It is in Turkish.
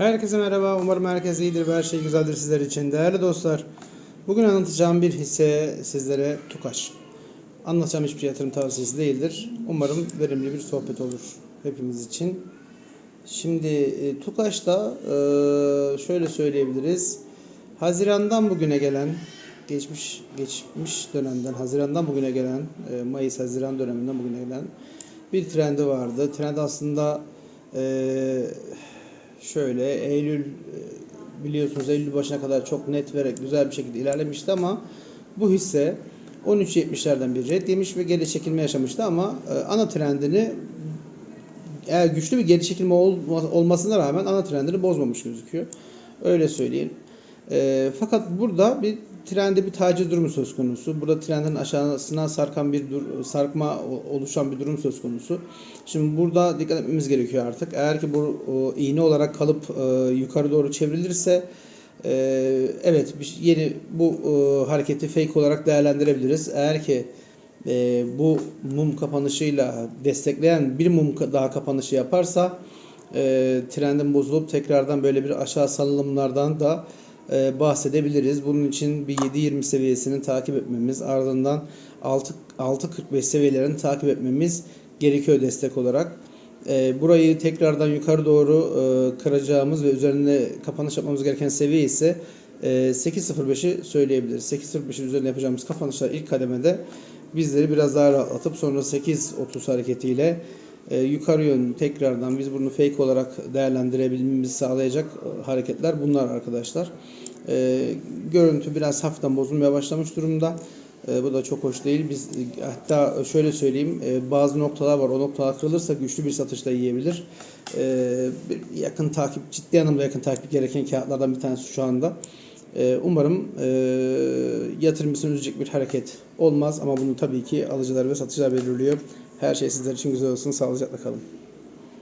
Herkese merhaba. Umarım herkes iyidir ve her şey güzeldir sizler için. Değerli dostlar, bugün anlatacağım bir hisse sizlere TUKAŞ. Anlatacağım hiçbir yatırım tavsiyesi değildir. Umarım verimli bir sohbet olur hepimiz için. Şimdi e, TUKAŞ'ta e, şöyle söyleyebiliriz. Haziran'dan bugüne gelen geçmiş geçmiş dönemden Haziran'dan bugüne gelen e, Mayıs Haziran döneminden bugüne gelen bir trendi vardı. Trend aslında e, şöyle Eylül e, biliyorsunuz Eylül başına kadar çok net ve güzel bir şekilde ilerlemişti ama bu hisse 13.70'lerden bir red yemiş ve geri çekilme yaşamıştı ama e, ana trendini eğer güçlü bir geri çekilme olma- olmasına rağmen ana trendini bozmamış gözüküyor. Öyle söyleyeyim. E, fakat burada bir trende bir taciz durumu söz konusu. Burada trendin aşağısına sarkan bir dur- sarkma oluşan bir durum söz konusu. Şimdi burada dikkat etmemiz gerekiyor artık. Eğer ki bu o, iğne olarak kalıp e, yukarı doğru çevrilirse e, evet yeni bu e, hareketi fake olarak değerlendirebiliriz. Eğer ki e, bu mum kapanışıyla destekleyen bir mum daha kapanışı yaparsa e, trendin bozulup tekrardan böyle bir aşağı salınımlardan da bahsedebiliriz. Bunun için bir 7.20 seviyesini takip etmemiz ardından 6 6.45 seviyelerini takip etmemiz gerekiyor destek olarak. E, burayı tekrardan yukarı doğru e, kıracağımız ve üzerinde kapanış yapmamız gereken seviye ise e, 8.05'i söyleyebiliriz. 8.05'in üzerinde yapacağımız kapanışlar ilk kademede bizleri biraz daha rahatlatıp sonra 8.30 hareketiyle e, yukarı yönlü tekrardan biz bunu fake olarak değerlendirebilmemizi sağlayacak e, hareketler bunlar arkadaşlar. E, görüntü biraz hafiften bozulmaya başlamış durumda. E, bu da çok hoş değil. Biz e, hatta şöyle söyleyeyim e, bazı noktalar var. O noktalar kırılırsa güçlü bir satış da yiyebilir. E, yakın takip ciddi anlamda yakın takip gereken kağıtlardan bir tanesi şu anda. E, umarım e, yatırımcısını üzecek bir hareket olmaz ama bunu tabii ki alıcılar ve satıcılar belirliyor. Her şey sizler için güzel olsun. Sağlıcakla kalın.